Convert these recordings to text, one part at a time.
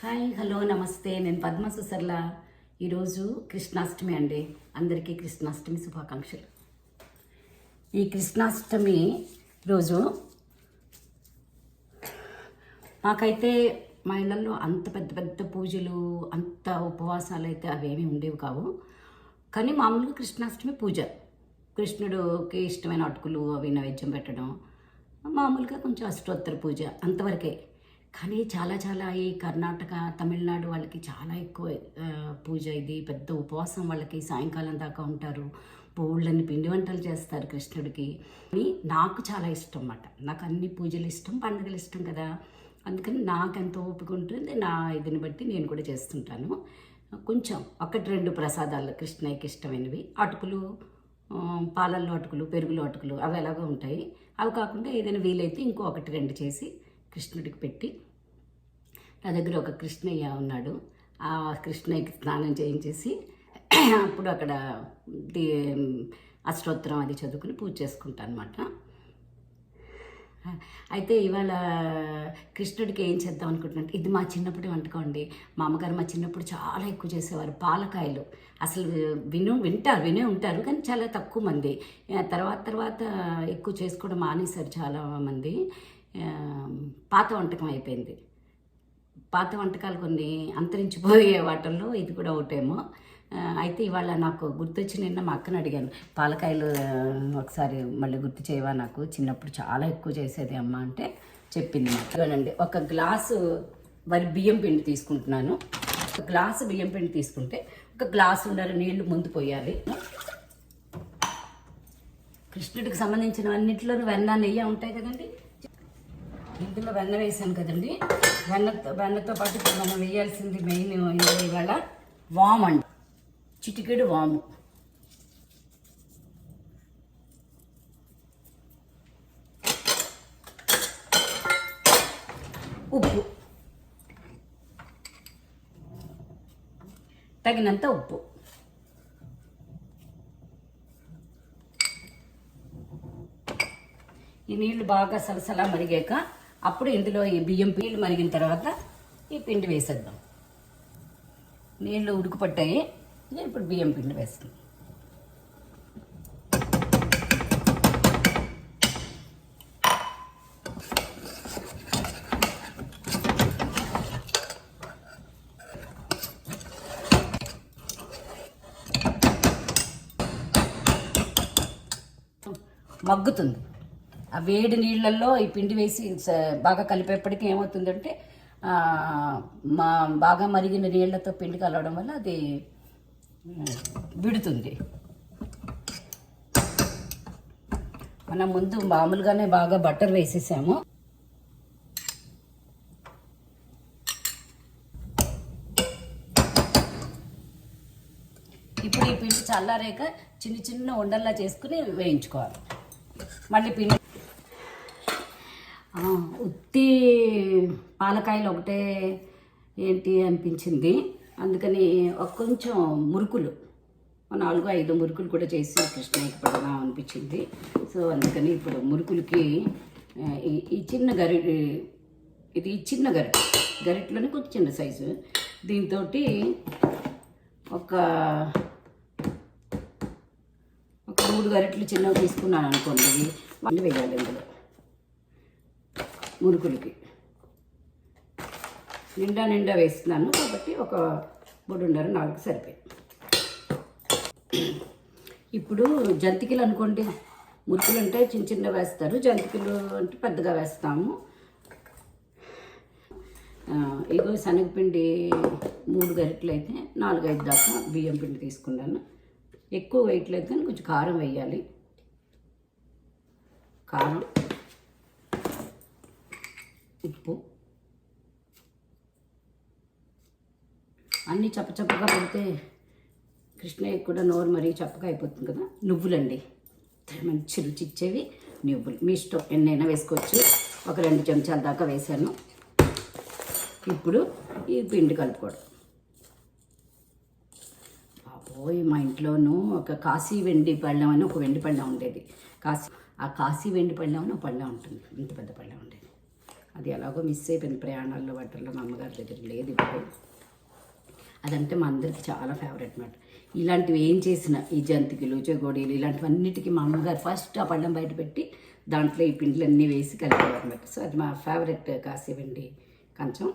Hi hello నమస్తే. నేను పద్మ సుసర్ల. ఈరోజు కృష్ణాష్టమి అండి. అందరికీ కృష్ణాష్టమి శుభాకాంక్షలు. ఈ కృష్ణాష్టమి రోజు మాకైతే మా ఇళ్ళల్లో అంత పెద్ద పెద్ద పూజలు అంత ఉపవాసాలు అయితే అవేమీ ఉండేవి కావు. కానీ మామూలుగా కృష్ణాష్టమి పూజ. కృష్ణుడికి ఇష్టమైన అటుకులు అవి నైవేద్యం పెట్టడం మామూలుగా కొంచెం అష్టోత్తర పూజ అంతవరకే. కానీ చాలా చాలా ఈ కర్ణాటక తమిళనాడు వాళ్ళకి చాలా ఎక్కువ పూజ ఇది పెద్ద ఉపవాసం వాళ్ళకి సాయంకాలం దాకా ఉంటారు. బోళ్ళని పిండి వంటలు చేస్తారు కృష్ణుడికి. అని నాకు చాలా ఇష్టం అన్నమాట. నాకు అన్ని పూజలు ఇష్టం పండుగలు ఇష్టం కదా. అందుకని నాకు ఓపిక ఉంటుంది. నా ఇదిని బట్టి నేను కూడా చేస్తుంటాను. కొంచెం ఒకటి రెండు ప్రసాదాలు కృష్ణయ్యకి ఇష్టమైనవి. అటుకులు పాలల్లో అటుకులు పెరుగులో అటుకులు అవి ఎలాగో ఉంటాయి. అవి కాకుండా ఏదైనా వీలైతే ఇంకో ఒకటి రెండు చేసి కృష్ణుడికి పెట్టి నా దగ్గర ఒక కృష్ణయ్య ఉన్నాడు. ఆ కృష్ణయ్యకి స్నానం చేయించేసి అప్పుడు అక్కడ అష్టోత్తరం అది చదువుకుని పూజ చేసుకుంటాను అనమాట అయితే ఇవాళ కృష్ణుడికి ఏం చేద్దాం అనుకుంటున్నాను ఇది మా చిన్నప్పటి వంటకం అండి. మా అమ్మగారు మా చిన్నప్పుడు చాలా ఎక్కువ చేసేవారు పాలకాయలు. అసలు విను వింటారు వినే ఉంటారు కానీ చాలా తక్కువ మంది. తర్వాత తర్వాత ఎక్కువ చేసుకోవడం మానేశారు చాలా మంది. పాత వంటకం అయిపోయింది. పాత వంటకాలు కొన్ని అంతరించిపోయే వాటిల్లో ఇది కూడా ఒకటేమో. అయితే ఇవాళ నాకు గుర్తొచ్చి నిన్న మా అక్కని అడిగాను పాలకాయలు ఒకసారి మళ్ళీ గుర్తు చేయవా నాకు? చిన్నప్పుడు చాలా ఎక్కువ చేసేది అమ్మ అంటే చెప్పింది మాకు చూడండి ఒక గ్లాసు వరి బియ్యం పిండి తీసుకుంటున్నాను. ఒక గ్లాసు బియ్యం పిండి తీసుకుంటే ఒక గ్లాసు ఉన్నర నీళ్ళు ముందు పోయాలి. కృష్ణుడికి సంబంధించిన అన్నింటిలో వెన్న నెయ్యి ఉంటాయి కదండి. ఇందులో వెన్న వేసాను కదండి. వెన్నతో వెన్నతో పాటు ఇప్పుడు మనం వేయాల్సింది మెయిన్ ఇందులో ఇవాళ వామ్ అండి. చిటికెడు వాము. ఉప్పు. తగినంత ఉప్పు. ఈ నీళ్ళు బాగా సలసలా మరిగాక అప్పుడు ఇందులో ఈ బియ్యం నీళ్ళు మరిగిన తర్వాత ఈ పిండి వేసేద్దాం. నీళ్ళు ఉడుకుపట్టాయి. నేను ఇప్పుడు బియ్యం పిండి వేస్తాను. మగ్గుతుంది. ఆ వేడి నీళ్ళల్లో ఈ పిండి వేసి బాగా కలిపేప్పటికీ ఏమవుతుందంటే మా బాగా మరిగిన నీళ్ళతో పిండి కలవడం వల్ల అది విడుతుంది. మనం ముందు మామూలుగానే బాగా బటర్ వేసేసాము. ఇప్పుడు ఈ పిండి చల్లారాక చిన్న చిన్న ఉండల్లా చేసుకుని వేయించుకోవాలి. మళ్ళీ పిండి ఉత్తి పాలకాయలు ఒకటే ఏంటి అనిపించింది. అందుకని ఒక కొంచెం మురుకులు నాలుగు ఐదు మురుకులు కూడా చేసి కృష్ణయ్యకి పెడదాం అనిపించింది. సో అందుకని ఇప్పుడు మురుకులకి ఈ ఈ చిన్న గరి ఇది ఈ చిన్న గరిటె గరిటలోనే కొంచెం చిన్న సైజు. దీంతో ఒక ఒక మూడు గరిటెలు చిన్నవి తీసుకున్నాను అనుకోండి ఇవి మళ్ళీ వేయాలి ఇందులో. మురుకులకి. నిండా నిండా వేస్తున్నాను కాబట్టి ఒక మూడున్నర నాలుగు సరిపోయి ఇప్పుడు జంతికలు అనుకోండి. మురుకులు అంటే చిన్న చిన్న వేస్తారు. జంతికలు అంటే పెద్దగా వేస్తాము. ఇగో శనగపిండి మూడు గరిటెలు అయితే నాలుగు ఐదు దాకా బియ్యం పిండి తీసుకున్నాను. ఎక్కువ వేయట్లేదు కానీ కొంచెం కారం వేయాలి. కారం. ఉప్పు. అన్నీ చప్పచప్పగా పెడితే కృష్ణయ్య కూడా నోరు మరీ చప్పగా అయిపోతుంది కదా. నువ్వులండి. మంచి రుచి ఇచ్చేవి నువ్వులు. మీ ఇష్టం. ఎన్నైనా వేసుకోవచ్చు. ఒక రెండు చెంచాల దాకా వేసాను ఇప్పుడు ఈ పిండి కలుపుకోవడం. బాబోయ్ మా ఇంట్లోనూ ఒక కాశీ వెండి పళ్ళం అని ఒక వెండి పళ్ళం ఉండేది. కాశీ ఆ కాశీ వెండి పళ్ళం అని ఒక పళ్ళం ఉంటుంది. ఇంత పెద్ద పళ్ళం ఉండేది. అది ఎలాగో మిస్ అయిపోయింది. ప్రయాణాల్లో వాటిల్లో మా అమ్మగారి దగ్గర లేదు ఇప్పుడు. అదంటే మా అందరికి చాలా ఫేవరెట్ అనమాట ఇలాంటివి ఏం చేసినా ఈ జంతికలు చెగోడీలు ఇలాంటివన్నిటికీ మా అమ్మగారు ఫస్ట్ ఆ పళ్ళెం బయట పెట్టి దాంట్లో ఈ పిండిలన్నీ వేసి కలిపేవారనమాట సో అది మా ఫేవరెట్ కాసే వెండి కంచం.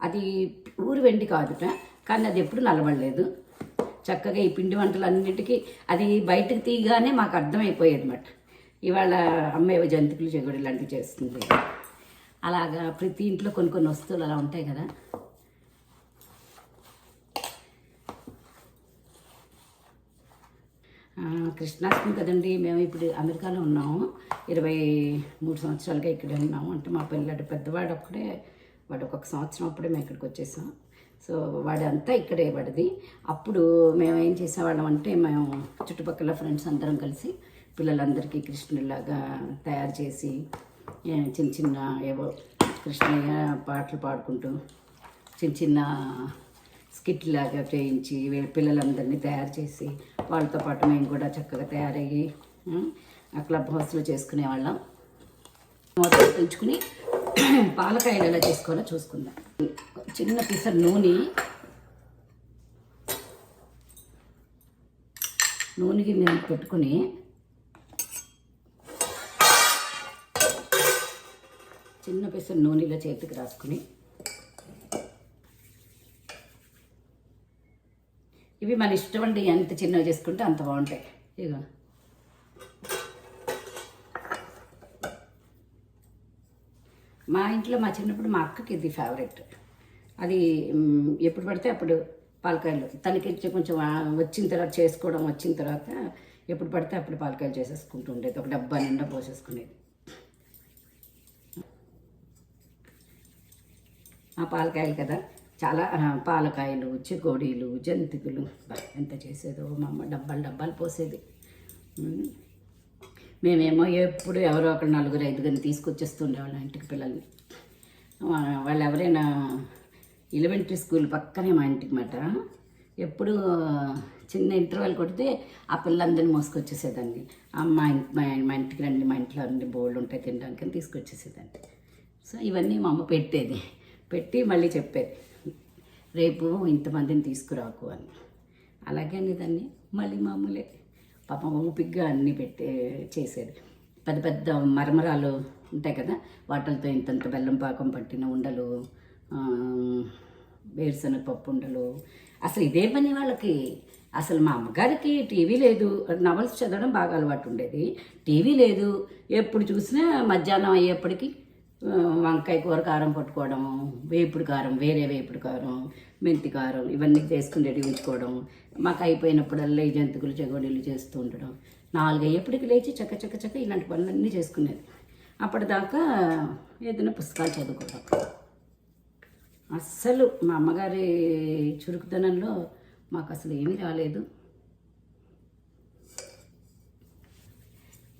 అది ఊరు వెండి కాదుట కానీ అది ఎప్పుడు నలబడలేదు చక్కగా ఈ పిండి వంటలు అన్నిటికీ అది బయటకు తీయగానే మాకు అర్థమైపోయేది అనమాట ఇవాళ అమ్మాయి జంతికలు చెగోడి ఇలాంటివి చేస్తుంది. అలాగా ప్రతి ఇంట్లో కొన్ని కొన్ని వస్తువులు అలా ఉంటాయి కదా. కృష్ణాష్టమి కదండి మేము ఇప్పుడు అమెరికాలో ఉన్నాము. ఇరవై మూడు సంవత్సరాలుగా ఇక్కడే ఉన్నాము. అంటే మా పిల్లడు పెద్దవాడు ఒక్కడే వాడు ఒక్కొక్క సంవత్సరం అప్పుడే మేము ఇక్కడికి వచ్చేసాం. సో వాడంతా ఇక్కడే వాడిది. అప్పుడు మేము ఏం చేసేవాళ్ళం అంటే మేము చుట్టుపక్కల ఫ్రెండ్స్ అందరం కలిసి పిల్లలందరికీ కృష్ణుడిలాగా తయారు చేసి చిన్న చిన్న ఏవో కృష్ణయ్య పాటలు పాడుకుంటూ చిన్న చిన్న స్కిట్ లాగా చేయించి వీళ్ళ పిల్లలందరినీ తయారు చేసి వాళ్ళతో పాటు మేము కూడా చక్కగా తయారయ్యి ఆ క్లబ్ హౌస్లో చేసుకునేవాళ్ళం మొత్తం పెంచుకుని పాలకాయలు ఎలా చేసుకోవాలో చూసుకుందాం. చిన్న పిసర్ నూనె. నూనెకి నేను పెట్టుకుని చిన్న పిసర్ నూనెలో చేతికి రాసుకుని. ఇవి మన ఇష్టం అండి ఎంత చిన్నవి చేసుకుంటే అంత బాగుంటాయి. ఇక మా ఇంట్లో మా చిన్నప్పుడు మా అక్కకి ఇది ఫేవరెట్ అది ఎప్పుడు పడితే అప్పుడు పాలకాయలు. తనకి కొంచెం వచ్చిన తర్వాత చేసుకోవడం వచ్చిన తర్వాత ఎప్పుడు పడితే అప్పుడు పాలకాయలు చేసేసుకుంటూ ఉండేది. ఒక డబ్బా నిండా పోసేసుకునేది. ఆ పాలకాయలు కదా. చాలా పాలకాయలు చెకోడీలు జంతికలు. ఎంత చేసేదో మా అమ్మ డబ్బాలు డబ్బాలు పోసేది. మేమేమో ఎప్పుడు ఎవరో ఒకరు నలుగురు ఐదుగురిని తీసుకొచ్చేస్తుండేవాళ్ళం ఇంటికి పిల్లల్ని. వాళ్ళు ఎవరైనా ఎలిమెంటరీ స్కూల్ పక్కనే మా ఇంటికి మాట. ఎప్పుడు చిన్న ఇంటర్వెల్ కొడితే ఆ పిల్లలందరినీ మోసుకొచ్చేసేదాన్ని. అమ్మ మా మా ఇంటికి రండి మా ఇంట్లో అన్ని బోర్డు ఉంటాయి తినడానికి అని తీసుకొచ్చేసేదాన్ని. సో ఇవన్నీ మా అమ్మ పెట్టేది. పెట్టి మళ్ళీ చెప్పేది రేపు ఇంతమందిని తీసుకురాకు అని. అలాగే అనేదాన్ని. మళ్ళీ మామూలే. పాపం ఓపిగ్గా అన్నీ పెట్టే చేసేది. పెద్ద పెద్ద మరమరాలు ఉంటాయి కదా వాటితో ఇంతంత బెల్లం పాకం పట్టిన ఉండలు వేరుశనగ పప్పు ఉండలు. అసలు ఇదే పని వాళ్ళకి. అసలు మా అమ్మగారికి టీవీ లేదు. నవల్స్ చదవడం బాగా అలవాటు ఉండేది. టీవీ లేదు. ఎప్పుడు చూసినా మధ్యాహ్నం అయ్యేప్పటికి వంకాయ కూర కారం పట్టుకోవడం వేపుడు కారం వేరే వేపుడు కారం మెంతి కారం ఇవన్నీ చేసుకుని రెడీ ఉంచుకోవడం మాకు అయిపోయినప్పుడల్లా ఈ జంతుకులు చెగోడీలు చేస్తూ ఉండడం. నాలుగు అయ్యేప్పటికి లేచి చక్క చక్క చక్క ఇలాంటి పనులన్నీ చేసుకునేది. అప్పటిదాకా ఏదైనా పుస్తకాలు చదువుకోవడం. అస్సలు మా అమ్మగారి చురుకుతనంలో మాకు అసలు ఏమీ రాలేదు.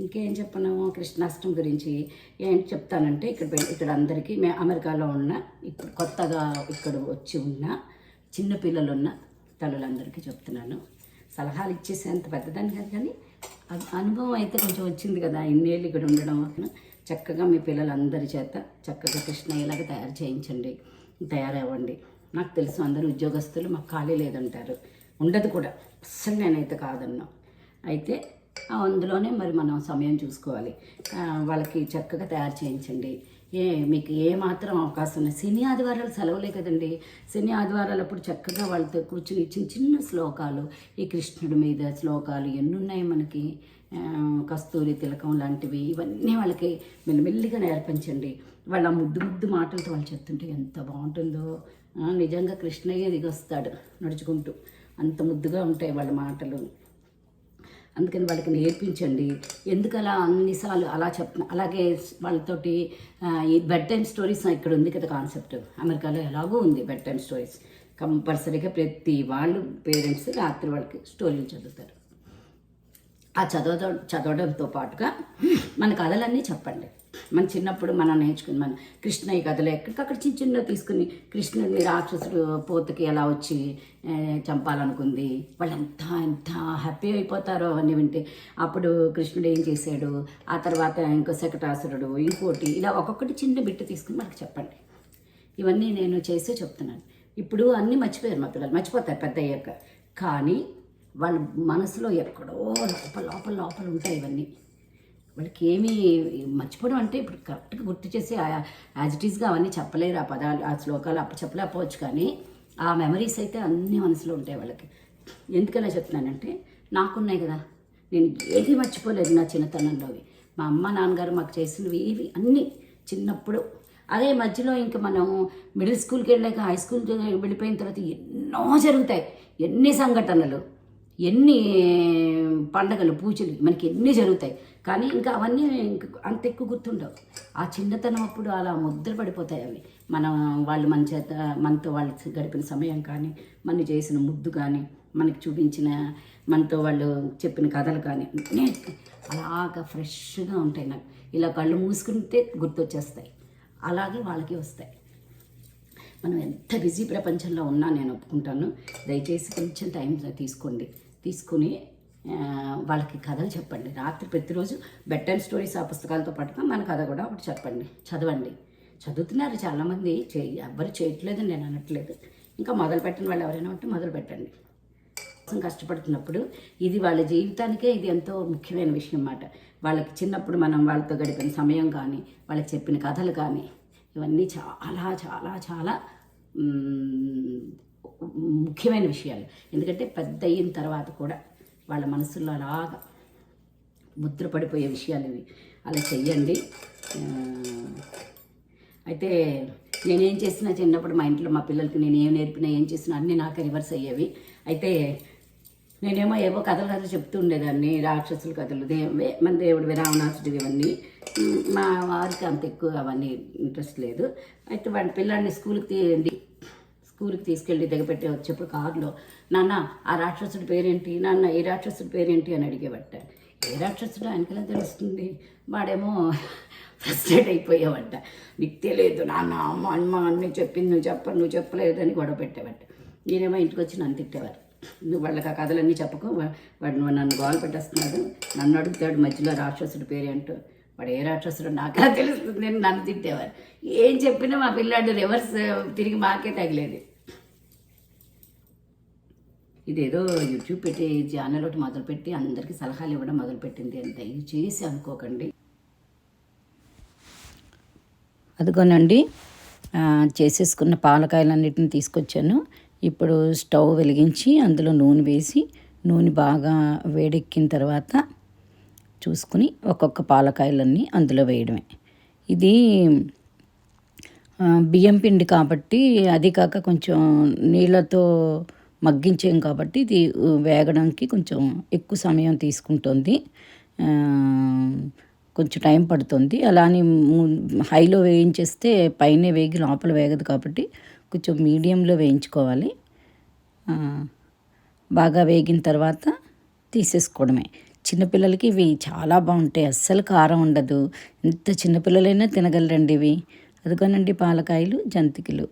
ఇంకేం చెప్పను కృష్ణాష్టమి గురించి ఏంటి చెప్తానంటే ఇక్కడ ఇక్కడ అందరికీ మేము అమెరికాలో ఉన్న ఇప్పుడు కొత్తగా ఇక్కడ వచ్చి ఉన్న చిన్న పిల్లలు ఉన్న తల్లులందరికీ చెప్తున్నాను. సలహాలు ఇచ్చేసేంత పెద్దదాన్ని కాదు కానీ అనుభవం అయితే కొంచెం వచ్చింది కదా. ఇన్నేళ్ళు ఇక్కడ ఉండడం చక్కగా మీ పిల్లలందరి చేత చక్కగా కృష్ణ కృష్ణయ్యలాగా తయారు చేయించండి తయారవ్వండి. నాకు తెలుసు అందరూ ఉద్యోగస్తులు మాకు ఖాళీ లేదంటారు. ఉండదు కూడా. అస్సలు నేనైతే కాదన్నా. అయితే అందులోనే మరి మనం సమయం చూసుకోవాలి. వాళ్ళకి చక్కగా తయారు చేయించండి. ఏ మీకు ఏ మాత్రం అవకాశం ఉన్నాయి శని ఆదివారాలు సెలవులే కదండి. శని ఆదివారాలు అప్పుడు చక్కగా వాళ్ళతో కూర్చుని చిన్న చిన్న శ్లోకాలు ఈ కృష్ణుడి మీద శ్లోకాలు ఎన్ని ఉన్నాయి మనకి కస్తూరి తిలకం లాంటివి ఇవన్నీ వాళ్ళకి మెల్లమెల్లిగా నేర్పించండి. వాళ్ళ ముద్దు ముద్దు మాటలతో వాళ్ళు చెప్తుంటే ఎంత బాగుంటుందో. నిజంగా కృష్ణయ్య దిగొస్తాడు నడుచుకుంటూ. అంత ముద్దుగా ఉంటాయి వాళ్ళ మాటలు. అందుకని వాళ్ళకి నేర్పించండి. ఎందుకు అలా అన్నిసార్లు అలా చెప్తున్నా అలాగే వాళ్ళతోటి ఈ బెడ్ టైమ్ స్టోరీస్ ఇక్కడ ఉంది కదా కాన్సెప్ట్ అమెరికాలో ఎలాగో ఉంది బెడ్ టైమ్ స్టోరీస్ కంపల్సరీగా ప్రతి వాళ్ళు పేరెంట్స్ రాత్రి వాళ్ళకి స్టోరీలు చదువుతారు. ఆ చదవడం చదవడంతో పాటుగా మన కథలన్నీ చెప్పండి. మన చిన్నప్పుడు మనం నేర్చుకుని మన కృష్ణయ్య కథలు ఎక్కడికక్కడ చిన్న చిన్న తీసుకుని కృష్ణుడిని రాక్షసుడు పోతకి ఎలా వచ్చి చంపాలనుకుంది? వాళ్ళంతా ఎంత హ్యాపీ అయిపోతారో అని వింటే అప్పుడు కృష్ణుడు ఏం చేశాడు? ఆ తర్వాత ఇంకో శకటాసురుడు ఇంకోటి ఇలా ఒక్కొక్కటి చిన్న బిట్టు తీసుకుని మనకు చెప్పండి. ఇవన్నీ నేను చేసే చెప్తున్నాను. ఇప్పుడు అన్నీ మర్చిపోయారు మా పిల్లలు. మర్చిపోతారు పెద్ద అయ్యాక. కానీ వాళ్ళ మనసులో ఎక్కడో లోపల లోపల లోపల ఉంటాయి ఇవన్నీ. వాళ్ళకి ఏమీ మర్చిపోవడం అంటే ఇప్పుడు కరెక్ట్గా గుర్తు చేసి యాజ్ ఇట్ ఈస్గా అవన్నీ చెప్పలేరు ఆ పదాలు ఆ శ్లోకాలు అప్పుడు చెప్పలేకపోవచ్చు కానీ ఆ మెమరీస్ అయితే అన్ని మనసులో ఉంటాయి వాళ్ళకి. ఎందుకలా చెప్తున్నానంటే నాకున్నాయి కదా. నేను ఏది మర్చిపోలేదు నా చిన్నతనంలోవి. మా అమ్మ నాన్నగారు మాకు చేసినవి ఇవి అన్నీ చిన్నప్పుడు. అదే మధ్యలో ఇంకా మనం మిడిల్ స్కూల్కి వెళ్ళాక హై స్కూల్కి వెళ్ళిపోయిన తర్వాత ఎన్నో జరుగుతాయి. ఎన్ని సంఘటనలు. ఎన్ని పండగలు పూజలు మనకి ఎన్ని జరుగుతాయి. కానీ ఇంకా అవన్నీ ఇంకా అంత ఎక్కువ గుర్తుండవు. ఆ చిన్నతనం అప్పుడు అలా ముద్ర పడిపోతాయి అవి. మనం వాళ్ళు మన చేత మనతో వాళ్ళు గడిపిన సమయం కానీ మన చేసిన ముద్దు కానీ మనకి చూపించిన మనతో వాళ్ళు చెప్పిన కథలు కానీ అలాగా ఫ్రెష్గా ఉంటాయి నాకు. ఇలా కళ్ళు మూసుకుంటే గుర్తొచ్చేస్తాయి. అలాగే వాళ్ళకి వస్తాయి. మనం ఎంత బిజీ ప్రపంచంలో ఉన్నా నేను ఒప్పుకుంటాను. దయచేసి కొంచెం టైం తీసుకోండి. తీసుకుని వాళ్ళకి కథలు చెప్పండి. రాత్రి ప్రతిరోజు బెడ్ అండ్ స్టోరీస్ ఆ పుస్తకాలతో పాటుగా మన కథ కూడా ఒకటి చెప్పండి. చదవండి. చదువుతున్నారు చాలామంది. చే ఎవ్వరు చేయట్లేదు నేను అనట్లేదు. ఇంకా మొదలు పెట్టిన వాళ్ళు ఎవరైనా ఉంటే మొదలు పెట్టండి. కష్టపడుతున్నప్పుడు ఇది వాళ్ళ జీవితానికే ఇది ఎంతో ముఖ్యమైన విషయం అన్నమాట. వాళ్ళకి చిన్నప్పుడు మనం వాళ్ళతో గడిపిన సమయం కానీ వాళ్ళకి చెప్పిన కథలు కానీ ఇవన్నీ చాలా చాలా చాలా ముఖ్యమైన విషయాలు. ఎందుకంటే పెద్ద అయిన తర్వాత కూడా వాళ్ళ మనసులో అలాగా ముద్రపడిపోయే విషయాలు ఇవి. అలా చెయ్యండి. అయితే నేనేం చేసినా చిన్నప్పుడు మా ఇంట్లో మా పిల్లలకి నేను ఏం నేర్పినా ఏం చేసినా అన్నీ నాకు రివర్స్ అయ్యేవి. అయితే నేనేమో ఏవో కథలు కథలు చెప్తూ ఉండేదాన్ని రాక్షసుల కథలు దే వే- మన దేవుడు విరామనాథుడు ఇవన్నీ. మా వారికి అంత ఎక్కువ అవన్నీ ఇంట్రెస్ట్ లేదు. అయితే వాడి పిల్లల్ని స్కూల్కి తీయండి. స్కూల్కి తీసుకెళ్ళి దిగపెట్టి వచ్చేప్పుడు కారులో నాన్న ఆ రాక్షసుడి పేరేంటి? నాన్న ఈ రాక్షసుడి పేరేంటి? అని అడిగేవట. ఏ రాక్షసుడు? ఆయనకెలా తెలుస్తుంది? వాడేమో ఫ్రస్ట్రేట్ అయిపోయావట. నీకు తెలియదు నాన్న అమ్మ అమ్మ అన్నీ చెప్పింది నువ్వు చెప్ప నువ్వు చెప్పలేదు అని గొడవ పెట్టేవట నేనేమో ఇంటికి వచ్చి నన్ను తిట్టేవారు. నువ్వు వాళ్ళకి ఆ కథలన్నీ చెప్పకు. వాడు నన్ను గోల పెట్టేస్తున్నాడు. నన్ను అడుగుతాడు మధ్యలో రాక్షసుడి పేరేంటో వాడు ఏ రాక్షసుడు నాకు తెలుస్తుంది అని నన్ను తిట్టేవారు. ఏం చెప్పినా మా పిల్లాడు రివర్స్ తిరిగి మాకే తగిలేదు. ఇదేదో యూట్యూబ్ పెట్టి ఛానల్ ఒకటి మొదలుపెట్టి అందరికీ సలహాలు ఇవ్వడం మొదలుపెట్టింది అని దయచేసి అనుకోకండి. అదిగోనండి చేసేసుకున్న పాలకాయలన్నిటిని తీసుకొచ్చాను. ఇప్పుడు స్టవ్ వెలిగించి అందులో నూనె వేసి నూనె బాగా వేడెక్కిన తర్వాత చూసుకుని ఒక్కొక్క పాలకాయలన్నీ అందులో వేయడమే. ఇది బియ్యం పిండి కాబట్టి అది కాక కొంచెం నీళ్ళతో మగ్గించాం కాబట్టి ఇది వేగడానికి కొంచెం ఎక్కువ సమయం తీసుకుంటుంది. కొంచెం టైం పడుతుంది. అలానే హైలో వేయించేస్తే పైన వేగి లోపల వేగదు కాబట్టి కొంచెం మీడియంలో వేయించుకోవాలి. బాగా వేగిన తర్వాత తీసేసుకోవడమే. చిన్నపిల్లలకి ఇవి చాలా బాగుంటాయి. అస్సలు కారం ఉండదు. ఎంత చిన్నపిల్లలైనా తినగలరండి ఇవి. అదిగోనండి పాలకాయలు జంతికలు.